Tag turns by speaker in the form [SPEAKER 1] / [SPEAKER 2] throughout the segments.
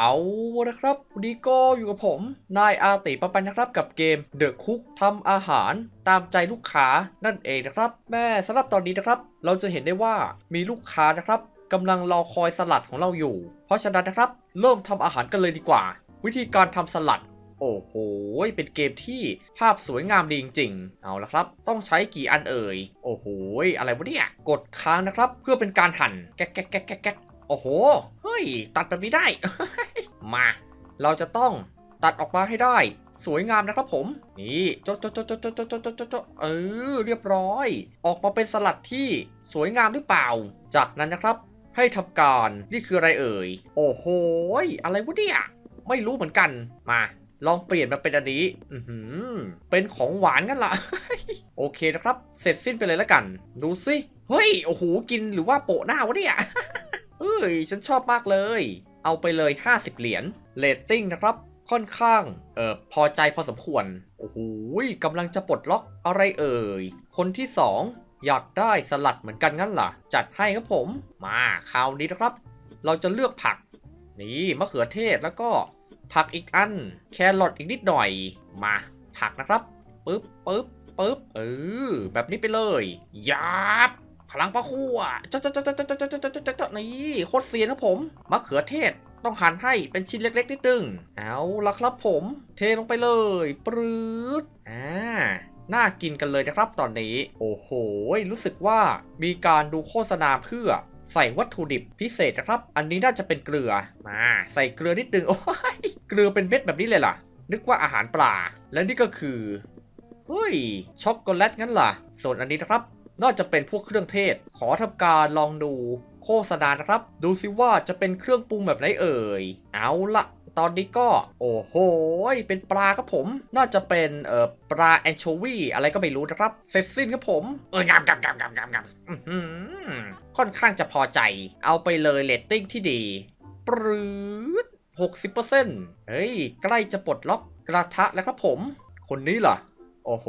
[SPEAKER 1] เอาละครับวันนี้ก็อยู่กับผม นายอาติปปันนะครับกับเกม The Cook ทำอาหารตามใจลูกค้านั่นเองนะครับ แม่สำหรับตอนนี้นะครับ เราจะเห็นได้ว่ามีลูกค้านะครับกำลังรอคอยสลัดของเราอยู่ เพราะฉะนั้นนะครับ เริ่มทำอาหารกันเลยดีกว่า วิธีการทำสลัด โอ้โห เป็นเกมที่ภาพสวยงามดีจริงๆ เอาละครับ ต้องใช้กี่อันเอ่ย โอ้โห อะไรวะเนี่ย กดค้างนะครับ เพื่อเป็นการหั่น แก๊กแก๊กแก๊กแก๊กแก๊ก โอ้โห เฮ้ย ตัดแบบนี้ได้ มา เราจะต้องตัดออกมาให้ได้ สวยงามนะครับผม นี่โจ๊ะโจ๊ะโจ๊ะโจ๊ะโจ๊ะโจ๊ะโจ๊ะเออ เรียบร้อย ออกมาเป็นสลัดที่สวยงามหรือเปล่า จากนั้นนะครับให้ทำการ นี่คืออะไรเอ่ย โอ้โห อะไรวะเนี่ย ไม่รู้เหมือนกัน มา ลองเปลี่ยนมาเป็นอันนี้ อืมเป็นของหวานกันละ โอเคนะครับ เสร็จสิ้นไปเลยแล้วกัน ดูสิ เฮ้ย โอ้โห กินหรือว่าโปะหน้าวะเนี่ย เฮ้ย ฉันชอบมากเลย เอาไปเลย 50 เหรียญเรตติ้งนะครับค่อนข้าง เอ่อ พอใจพอสมควร โอ้โหกำลังจะปลดล็อกอะไรเอ่ย คนที่ 2 อยากได้สลัดเหมือนกันงั้นล่ะ จัดให้ครับผม มาคราวนี้นะครับ เราจะเลือกผัก นี่มะเขือเทศแล้วก็ ผักอีกอัน แครอทอีกนิดหน่อย มา ผักนะครับปึ๊บปึ๊บปึ๊บเออแบบนี้ไปเลยยับ พลังปะคั่วจ๊ะจ๊ะจ๊ะจ๊ะจ๊ะจ๊ะจ๊ะจ๊ะจ๊ะจ๊ะนี่โคตรเซียนนะผมมะเขือเทศต้องหั่นให้เป็นชิ้นเล็กๆนิดนึงเอาละครับผม เทลงไปเลยปรื๊ดอ่าน่ากินกันเลยนะครับตอนนี้ โอ้โห รู้สึกว่ามีการดูโฆษณาเพื่อใส่วัตถุดิบพิเศษนะครับ อันนี้น่าจะเป็นเกลือ มา ใส่เกลือนิดนึง โอ้ย เกลือเป็นเม็ดแบบนี้เลยล่ะ นึกว่าอาหารปลา และนี่ก็คือ เฮ้ย ช็อกโกแลตงั้นล่ะ ส่วนอันนี้นะครับ น่าจะเป็นพวกเครื่องเทศ ขอทำการลองดูโฆษณานะครับ ดูซิว่าจะเป็นเครื่องปรุงแบบไหนเอ่ย เอาละตอนนี้ก็ โอ้โห เป็นปลาครับผม น่าจะเป็นเอ่อปลาแอนโชวีอะไรก็ไม่รู้นะครับ เสร็จสิ้นครับผม เอองามงามงามงามงามงามค่อนข้างจะพอใจ เอาไปเลยเรตติ้งที่ดี ปรื๊ด60%เฮ้ย ใกล้จะปลดล็อกกระทะแล้วครับผม คนนี้ล่ะโอ้โห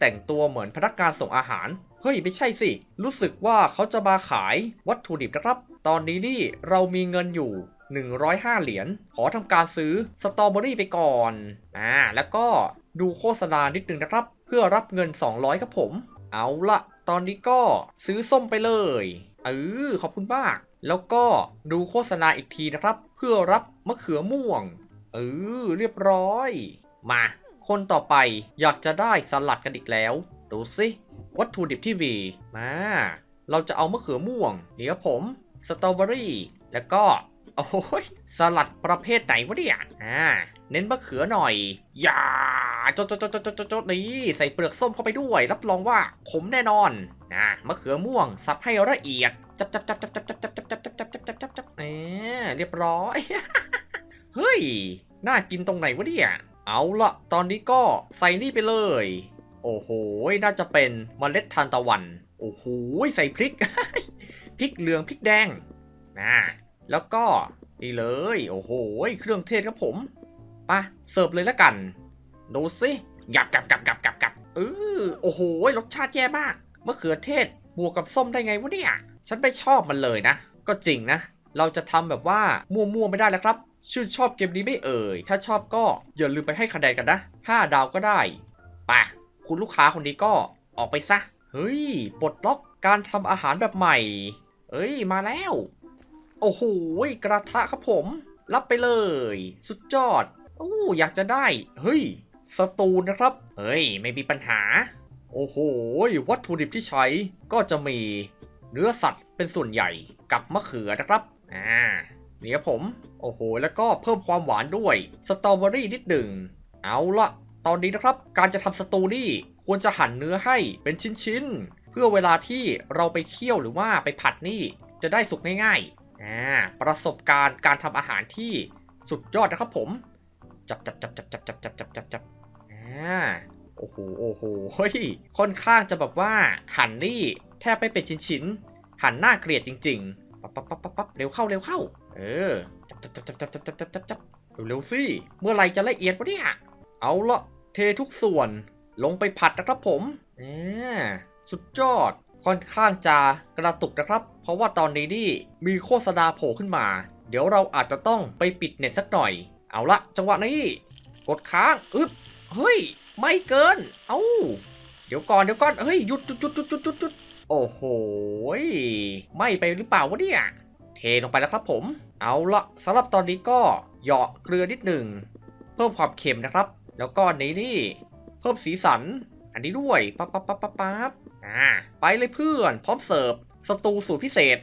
[SPEAKER 1] แต่งตัวเหมือนพนักงานส่งอาหารเฮ้ยไม่ใช่สิ รู้สึกว่าเขาจะมาขายวัตถุดิบนะครับ ตอนนี้นี่เรามีเงินอยู่ 105 เหรียญ ขอทำการซื้อสตรอเบอรี่ไปก่อน อ่า แล้วก็ดูโฆษณานิดนึงนะครับ เพื่อรับเงิน 200 ครับผม เอาละตอนนี้ก็ซื้อส้มไปเลย เออ ขอบคุณมาก แล้วก็ดูโฆษณาอีกทีนะครับ เพื่อรับมะเขือม่วง เออ เรียบร้อย มา คนต่อไปอยากจะได้สลัดกันอีกแล้ว ดูสิ วัตถุดิบที่มีมาเราจะเอามะเขือม่วงเดี๋ยวผมสตรอเบอรี่แล้วก็โอ้ยสลัดประเภทไหนวะเนี่ยอ่าเน้นมะเขือหน่อย อย่าจดจดจดจดจดจดจดนี่ใส่เปลือกส้มเข้าไปด้วย รับรองว่าขมแน่นอนนะมะเขือม่วง สับให้ละเอียด จับจับจับจับจับจับจับจับจับจับจับจับจับจับจับเนี่ยเรียบร้อย เฮ้ย น่ากินตรงไหนวะเนี่ย เอาละตอนนี้ก็ใส่นี่ไปเลย โอ้โห น่าจะเป็นเมล็ดทานตะวัน โอ้โห ใส่พริก พริกเหลืองพริกแดงนะแล้วก็นี่เลย โอ้โห เครื่องเทศครับผมปะเสิร์ฟเลยแล้วกัน ดูสิหยับกับกับกับกับกับเออโอ้โห รสชาติแย่มากมะเขือเทศบวกกับส้มได้ไงวะเนี่ย ฉันไม่ชอบมันเลยนะ ก็จริงนะ เราจะทำแบบว่ามั่วๆไม่ได้แล้วครับ ชื่นชอบเกมนี้ไม่เอ่ย ถ้าชอบก็อย่าลืมไปให้คะแนนกันนะ 5 ดาวก็ได้ไป คุณลูกค้าคนนี้ก็ออกไปซะ เฮ้ย ปลดล็อกการทำอาหารแบบใหม่ เอ้ย มาแล้ว โอ้โห กระทะครับผม รับไปเลย สุดยอดโอ้อยากจะได้ เฮ้ย สตูนนะครับ เฮ้ย ไม่มีปัญหา โอ้โห วัตถุดิบที่ใช้ก็จะมีเนื้อสัตว์เป็นส่วนใหญ่กับมะเขือนะครับ อ่า นี่ครับผม โอ้โห แล้วก็เพิ่มความหวานด้วย สตรอเบอรี่นิดหนึ่ง เอาละ ตอนนี้นะครับ การจะทำสตูนี่ควรจะหั่นเนื้อให้เป็นชิ้นๆ เพื่อเวลาที่เราไปเคี่ยวหรือว่าไปผัดนี่จะได้สุกง่ายๆอ่าประสบการณ์การทำอาหารที่สุดยอดนะครับผม จับจับจับจับจับจับจับจับจับจับอ่าโอ้โหโอ้โหเฮ้ยค่อนข้างจะแบบว่าหั่นนี่แทบไม่เป็นชิ้นๆ หั่นหน่าเกลียดจริงๆปั๊บปั๊บปั๊บปั๊บปั๊บเร็วเข้าเร็วเข้า เออจับจับจับจับจับจับจับจับจับเร็วๆสิเมื่อไรจะละเอียดวะเนี่ยเอาละ เททุกส่วนลงไปผัดนะครับผมอ่าสุดยอด ค่อนข้างจะกระตุกนะครับ เพราะว่าตอนนี้นี่มีโฆษณาโผล่ขึ้นมา เดี๋ยวเราอาจจะต้องไปปิดเน็ตสักหน่อย เอาละจังหวะนี้ กดค้างอึ๊บเฮ้ย ไม่เกิน เอ้าเดี๋ยวก่อนเดี๋ยวก่อนเฮ้ยหยุดหยุดหยุดหยุดหยุดหยุดหยุดโอ้โหไม่ไปหรือเปล่าวะเนี่ยเทลงไปแล้วครับผม เอาละสำหรับตอนนี้ก็เหยาะเกลือนิดหนึ่งเพิ่มความเค็มนะครับ แล้วก็อันนี้เพิ่มสีสัน อันนี้ด้วยปั๊บปั๊บปั๊บปั๊บปั๊บอ่าไปเลยเพื่อน พร้อมเสิร์ฟสตูสูตรพิเศษ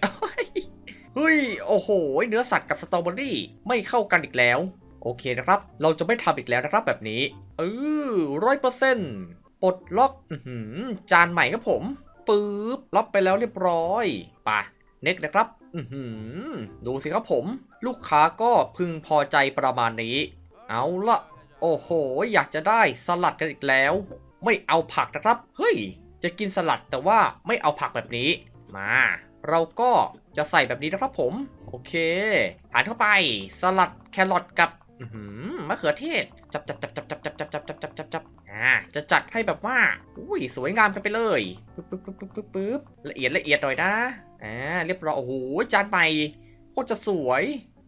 [SPEAKER 1] เฮ้ยโอ้โห เนื้อสัตว์กับสตรอเบอรี่ไม่เข้ากันอีกแล้ว โอเคนะครับ เราจะไม่ทำอีกแล้วนะครับแบบนี้เออร้อยเปอร์เซ็นต์ปลดล็อกอื้อหือจานใหม่ครับผมปึ๊บรับไปแล้วเรียบร้อยป่ะเน็กนะครับอือหือดูสิครับผม ลูกค้าก็พึงพอใจประมาณนี้ เอาละ โอ้โห อยากจะได้สลัดกันอีกแล้ว ไม่เอาผักนะครับ เฮ้ย จะกินสลัดแต่ว่าไม่เอาผักแบบนี้ มา เราก็จะใส่แบบนี้นะครับผม โอเคผ่านเข้าไป สลัดแครอทกับมะเขือเทศ จับจับจับจับจับจับจับจับจับจับจับจับอ่า จะจัดให้แบบว่า อุ้ย สวยงามกันไปเลยปึ๊บปึ๊บปึ๊บปึ๊บปึ๊บละเอียดละเอียดหน่อยนะ อ่า เรียบร้อย โอ้โห จานใหม่โคตรจะสวย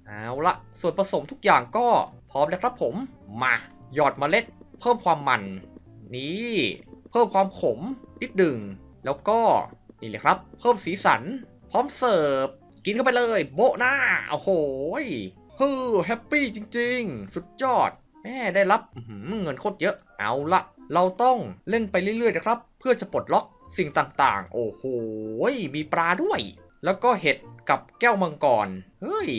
[SPEAKER 1] เอาละส่วนผสมทุกอย่างก็พร้อมแล้วครับผมมาหยอดเมล็ด เพิ่มความมัน นี่ เพิ่มความขมนิดหนึ่งแล้วก็นี่เลยครับ เพิ่มสีสัน พร้อมเสิร์ฟกินเข้าไปเลย โบหน้าโอ้โหเฮ้อแฮปปี้จริง ๆ สุดยอดแม่ได้รับเงินโคตรเยอะเอาละเราต้องเล่นไปเรื่อยๆนะครับ เพื่อจะปลดล็อกสิ่งต่างๆ โอ้โหยมีปลาด้วย แล้วก็เห็ดกับแก้วมังกรเฮ้ย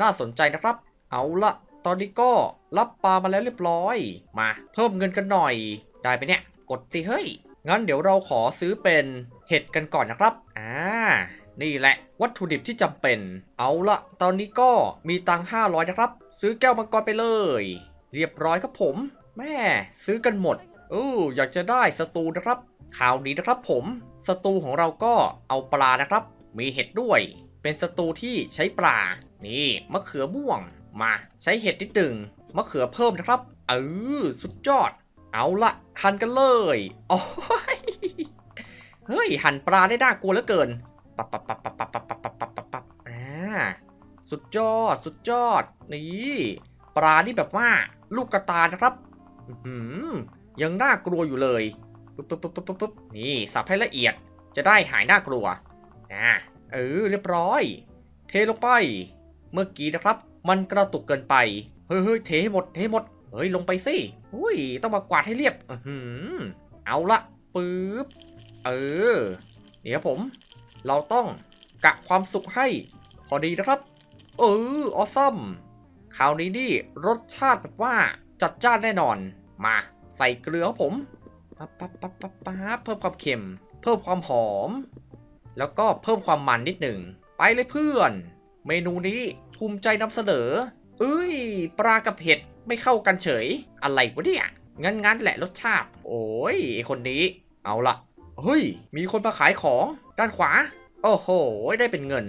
[SPEAKER 1] น่าสนใจนะครับ เอาละตอนนี้ก็รับปลามาแล้วเรียบร้อย มาเพิ่มเงินกันหน่อย ได้ไปเนี่ย กดสิเฮ้ย งั้นเดี๋ยวเราขอซื้อเป็นเห็ดกันก่อนนะครับ อ่า นี่แหละ วัตถุดิบที่จำเป็น เอาละตอนนี้ก็มีตังค์500นะครับ ซื้อแก้วมังกรไปเลย เรียบร้อยครับผม แม่ซื้อกันหมดเอออยากจะได้สตูนะครับคราวนี้นะครับผมสตูของเราก็เอาปลานะครับ มีเห็ดด้วย เป็นสตูที่ใช้ปลา นี่มะเขือม่วง มาใช้เห็ดนิดหนึ่งมะเขือเพิ่มนะครับ เออสุดยอด เอาละหั่นกันเลยโอ้ยเฮ้ยหั่นปลาได้น่ากลัวเหลือเกินปับปับปับปับปับปับปับปับปับปับปับอ่าสุดยอดสุดยอด นี่ปลานี่แบบว่าลูกกระตานะครับอื้อหือยังน่ากลัวอยู่เลยปึ๊บปึ๊บปึ๊บปึ๊บปึ๊บปึ๊บนี่สับให้ละเอียดจะได้หายน่ากลัวอ่าเออเรียบร้อย เทลงไป เมื่อกี้นะครับ มันกระตุกเกินไปเฮ้ยเฮ้ยเทให้หมดเทให้หมด เฮ้ยลงไปสิอุ้ยต้องมากวาดให้เรียบอือเอาละปึ๊บ เออนี่ครับผม เราต้องกะความสุขให้ พอดีนะครับ เออ ออซัมคราวนี้นี่รสชาติแบบว่าจัดจ้านแน่นอน มาใส่เกลือครับผมปั๊บปั๊บปั๊บปั๊บปั๊บเพิ่มความเค็ม เพิ่มความหอม แล้วก็เพิ่มความมันนิดหนึ่ง ไปเลยเพื่อน เมนูนี้ภูมิใจนำเสนอเอ้ย ปลากับเห็ดไม่เข้ากันเฉย อะไรวะเนี่ยงั้นงั้นแหละรสชาติ โอ้ยคนนี้ เอาละเฮ้ย มีคนมาขายของ ด้านขวา โอ้โห ได้เป็นเงิน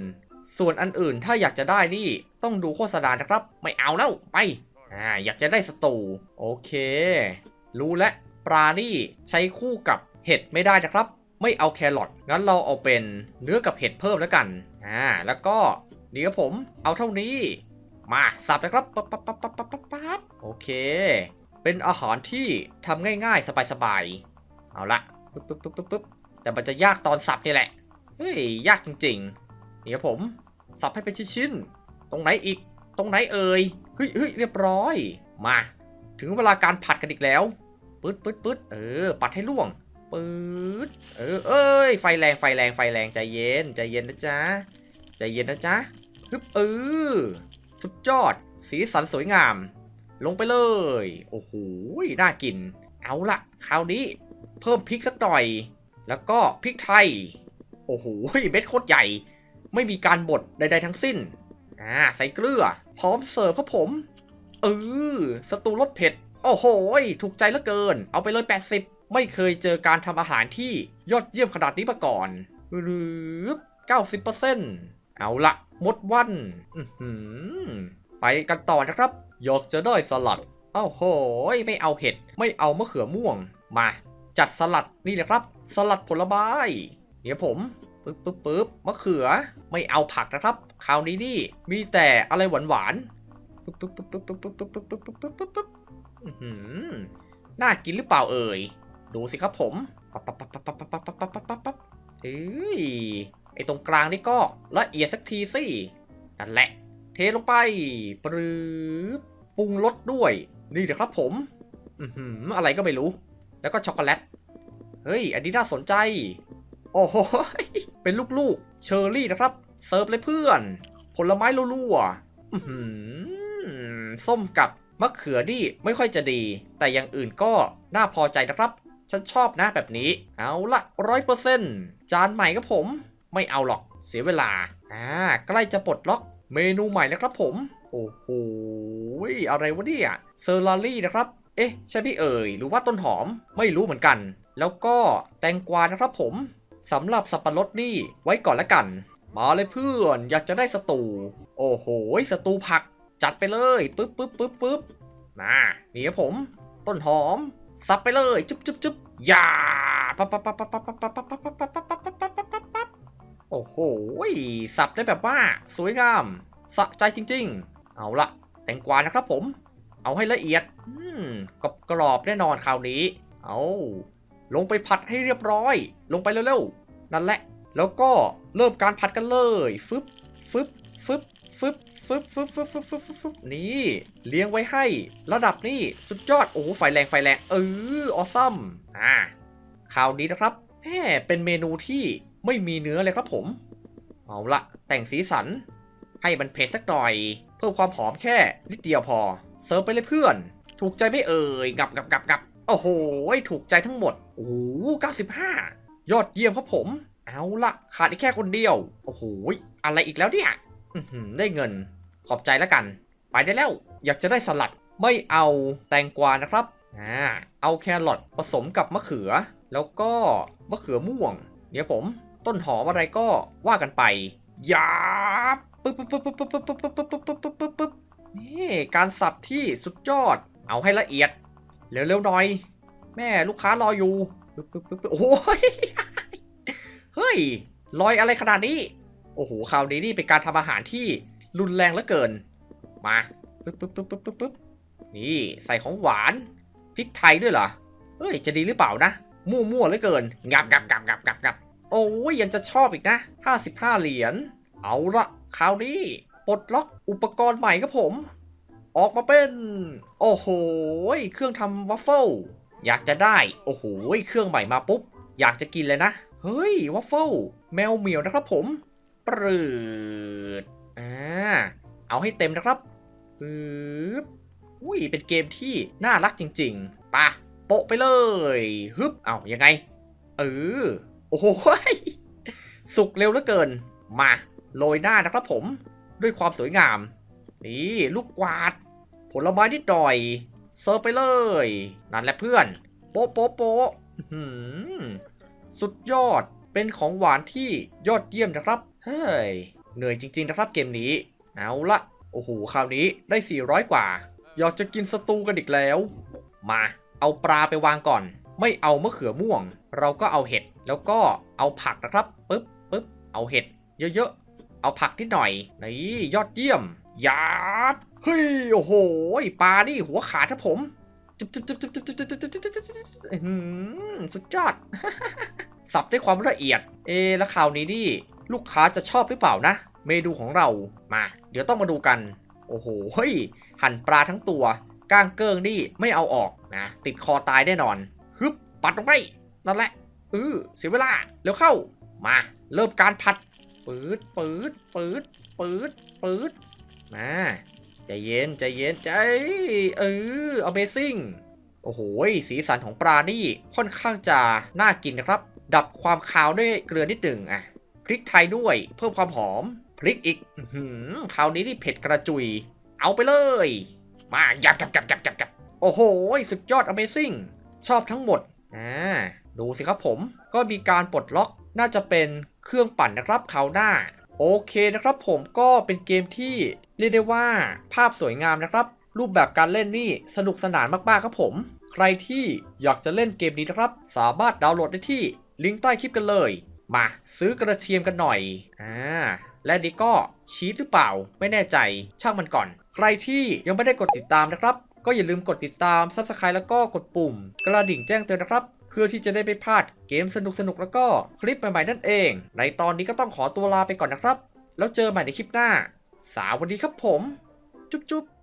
[SPEAKER 1] ส่วนอันอื่นถ้าอยากจะได้นี่ ต้องดูโฆษณานะครับ ไม่เอาแล้ว ไปอ่าอยากจะได้สตู โอเค รู้แล้วปลานี่ใช้คู่กับเห็ดไม่ได้นะครับ ไม่เอาแครอทงั้นเราเอาเป็นเนื้อกับเห็ดเพิ่มแล้วกันอ่าแล้วก็ นี่ครับผม เอาเท่านี้ มาสับนะครับปั๊บปั๊บปั๊บปั๊บปั๊บปั๊บโอเค เป็นอาหารที่ทำง่ายๆ สบายๆ เอาละปึ๊บปึ๊บปึ๊บปึ๊บปึ๊บแต่มันจะยากตอนสับนี่แหละ เฮ้ย ยากจริงๆ นี่ครับผม สับให้เป็นชิ้นๆ ตรงไหนอีก ตรงไหนเอ่ย เฮ้ยเฮ้ยเรียบร้อย มา ถึงเวลาการผัดกันอีกแล้วปึ๊ดปึ๊ดปึ๊ดเออ ปัดให้ล่วงปึ๊ดเออ เอ้ย ไฟแรง ไฟแรง ไฟแรง ใจเย็น ใจเย็นนะจ๊ะ ใจเย็นนะจ๊ะฮึบเออสุดยอด สีสันสวยงาม ลงไปเลย โอ้โห น่ากิน เอาละคราวนี้เพิ่มพริกสักหน่อย แล้วก็พริกไทย โอ้โห เม็ดโคตรใหญ่ ไม่มีการบดใด ๆ ทั้งสิ้น อ่า ใส่เกลือ พร้อมเสิร์ฟครับผม เออ สตูรสเผ็ด โอ้โห ถูกใจเหลือเกิน เอาไปเลย 80 ไม่เคยเจอการทำอาหารที่ยอดเยี่ยมขนาดนี้มาก่อนหรือ90%เเอาละมดวันไปกันต่อนะครับอยากจะได้สลัดโอ้โหไม่เอาเห็ด ไม่เอามะเขือม่วง มา จัดสลัดนี่เลยครับ สลัดผลไม้เดี๋ยวผมปึ๊บปึ๊บปึ๊บมะเขือ ไม่เอาผักนะครับ คราวนี้นี่มีแต่อะไรหวานหวานๆปึ๊บปึ๊บปึ๊บปึ๊บปึ๊บปึ๊บปึ๊บปึ๊บปึ๊บปึ๊บปึ๊บปึ๊บอื้อหือน่ากินหรือเปล่าเอ่ย ดูสิครับผมปั๊บปั๊บปั๊บปั๊บปั๊บปั๊บปั๊บปั๊บปั๊บปั๊บเอ้ย ไอ้ตรงกลางนี่ก็ละเอียดสักทีสิ นั่นแหละ เทลงไปปรื๊บปรุงรสด้วย นี่เดี๋ยวครับผม อือหืออะไรก็ไม่รู้ แล้วก็ช็อกโกแลต เฮ้ย อันนี้น่าสนใจ โอ้โห เป็นลูกๆ เชอร์รี่นะครับเสิร์ฟเลยเพื่อน ผลไม้รั่วๆอื้อหือส้มกับมะเขือนี่ไม่ค่อยจะดี แต่อย่างอื่นก็น่าพอใจนะครับ ฉันชอบนะแบบนี้ เอาละร้อยเปอร์เซ็นต์จานใหม่ครับผม ไม่เอาหรอกเสียเวลา อ่าใกล้จะปลดล็อกเมนูใหม่แล้วครับผม โอ้โหอะไรวะเนี่ยเซอร์ลารี่นะครับ เอ๊ะ ใช่พี่เอ๋ยหรือว่าต้นหอมไม่รู้เหมือนกัน แล้วก็แตงกวานะครับผมสำหรับสับปะรดนี่ไว้ก่อนละกัน มาเลยเพื่อนอยากจะได้สตู โอ้โหสตูผัก จัดไปเลยปึ๊บปึ๊บปึ๊บปึ๊บมานี่ครับผม ต้นหอม สับไปเลยจุ๊บจุ๊บจุ๊บยาปั๊บปั๊บปั๊บปั๊บปั๊บปั๊บปั๊บปั๊บปั๊บปั๊บปั๊บปั๊บปั๊บปั๊บปั๊บ โอ้โหสับได้แบบว่า สวยงาม สะใจจริง ๆ เอาละแตงกวานะครับผม เอาให้ละเอียดกรอบกรอบแน่นอนคราวนี้ เอาลงไปผัดให้เรียบร้อย ลงไปเร็วๆ นั่นแหละ แล้วก็เริ่มการผัดกันเลย ฟึบฟึบฟึบฟึบฟึบฟึบฟึบฟึบฟึบฟึบฟึบนี่ เลี้ยงไว้ให้ ระดับนี้สุดยอด โอ้โห ไฟแรง ไฟแรง เออออซัมอ่า คราวนี้นะครับแหมเป็นเมนูที่ ไม่มีเนื้อเลยครับผม เอาละแต่งสีสัน ให้มันเผ็ดสักหน่อย เพิ่มความหอมแค่นิดเดียวพอ เสิร์ฟไปเลยเพื่อน ถูกใจไม่เอ่ยงับงับงับงับโอ้โหถูกใจทั้งหมด โอ้โห95ยอดเยี่ยมครับผม เอาละขาดอีกแค่คนเดียว โอ้โหอะไรอีกแล้วเนี่ยได้เงิน ขอบใจแล้วกัน ไปได้แล้ว อยากจะได้สลัด ไม่เอาแตงกวานะครับอ่าเอาแครอทผสมกับมะเขือ แล้วก็มะเขือม่วง เดี๋ยวผม ต้นหอมอะไรก็ว่ากันไปยาบปึ๊บปึ๊บปึ๊บปึ๊บปึ๊บปึ๊บปึ๊บปึ๊บปึ๊บปึ๊บปึ๊บปึ๊บนี่การสับที่สุดยอด เอาให้ละเอียด เร็วๆหน่อย แม่ลูกค้ารออยู่ปึ๊บปึ๊บปึ๊บโอ้ยเฮ้ยลอยอะไรขนาดนี้ โอ้โหคราวนี้นี่เป็นการทำอาหารที่รุนแรงเหลือเกิน มาปึ๊บปึ๊บปึ๊บปึ๊บปึ๊บปึ๊บนี่ใส่ของหวานพริกไทยด้วยเหรอเฮ้ยจะดีหรือเปล่านะ มั่วๆเหลือเกิน งับงับงับงับงับงับ โอ้ยยังจะชอบอีกนะ 55 เหรียญ เอาละคราวนี้ปลดล็อกอุปกรณ์ใหม่ครับผม ออกมาเป็น โอ้โห เครื่องทำวัฟเฟิล อยากจะได้ โอ้โห เครื่องใหม่มาปุ๊บ อยากจะกินเลยนะ เฮ้ย วัฟเฟิล แมวเหมียวนะครับผม ปรืดอ่า เอาให้เต็มนะครับปึ๊บอุ้ย เป็นเกมที่น่ารักจริงๆปะโปะไปเลย ฮึบ เอายังไง เออ อ้โหยสุกเร็วเหลือเกิน มาโรยหน้านะครับผมด้วยความสวยงาม นี่ลูกกวาด ผลไม้นิดหน่อยเสิร์ฟไปเลย นั่นแหละเพื่อน โป๊ะโป๊ะโป๊ะสุดยอดเป็นของหวานที่ยอดเยี่ยมนะครับ เฮ้ย เหนื่อยจริงๆนะครับเกมนี้ เอาละโอ้โห คราวนี้ได้ 400 กว่า อยากจะกินสตูกันอีกแล้ว มา เอาปลาไปวางก่อน ไม่เอามะเขือม่วง เราก็เอาเห็ด แล้วก็เอาผักนะครับปึ๊บปึ๊บเอาเห็ดเยอะๆ เอาผักนิดหน่อยนี่ยอดเยี่ยมยาบเฮ้ยโอ้โหปลานี่หัวขาดครับผมจุ๊บจุ๊บจุ๊บจุ๊บจุ๊บจุ๊บจุ๊บจุ๊บจุ๊บจุ๊บจุบอื้อหือสุดยอด สับด้วยความละเอียด เอแล้วคราวนี้นี่ลูกค้าจะชอบหรือเปล่านะ เมนูของเรามา เดี๋ยวต้องมาดูกัน โอ้โหเฮ้ยหั่นปลาทั้งตัวก้างเกิ้งนี่ไม่เอาออกนะติดคอตายแน่นอนฮึบปัดลงไปนั่นแหละ เออเสียเวลาเร็วเข้ามา เริ่มการผัดปืดปืดปืดปืดปืดมาใจเย็นใจเย็นใจเออ Amazing โอ้โหสีสันของปลานี่ค่อนข้างจะน่ากินนะครับ ดับความคาวด้วยเกลือนิดหนึ่งอะพริกไทยด้วย เพิ่มความหอมพริกอีกอื้อหือคราวนี้นี่เผ็ดกระจุย เอาไปเลย มายับยับยับยับยับยับโอ้โห สุดยอด Amazing ชอบทั้งหมดอ่า ดูสิครับผม ก็มีการปลดล็อกน่าจะเป็นเครื่องปั่นนะครับคราวหน้า โอเคนะครับผมก็เป็นเกมที่เรียกได้ว่าภาพสวยงามนะครับ รูปแบบการเล่นนี่สนุกสนานมากๆครับผม ใครที่อยากจะเล่นเกมนี้นะครับ สามารถดาวน์โหลดได้ที่ลิงก์ใต้คลิปกันเลย มาซื้อกระเทียมกันหน่อยอ่าและนี่ก็ชีสหรือเปล่า ไม่แน่ใจช่างมันก่อน ใครที่ยังไม่ได้กดติดตามนะครับ ก็อย่าลืมกดติดตาม Subscribe แล้วก็กดปุ่ม กระดิ่งแจ้งเตือนนะครับ พื่อที่จะได้ไม่พลาดเกมสนุกๆแล้วก็คลิปใหม่ๆนั่นเอง ในตอนนี้ก็ต้องขอตัวลาไปก่อนนะครับ แล้วเจอใหม่ในคลิปหน้าสวัสดีครับผม จุ๊บๆ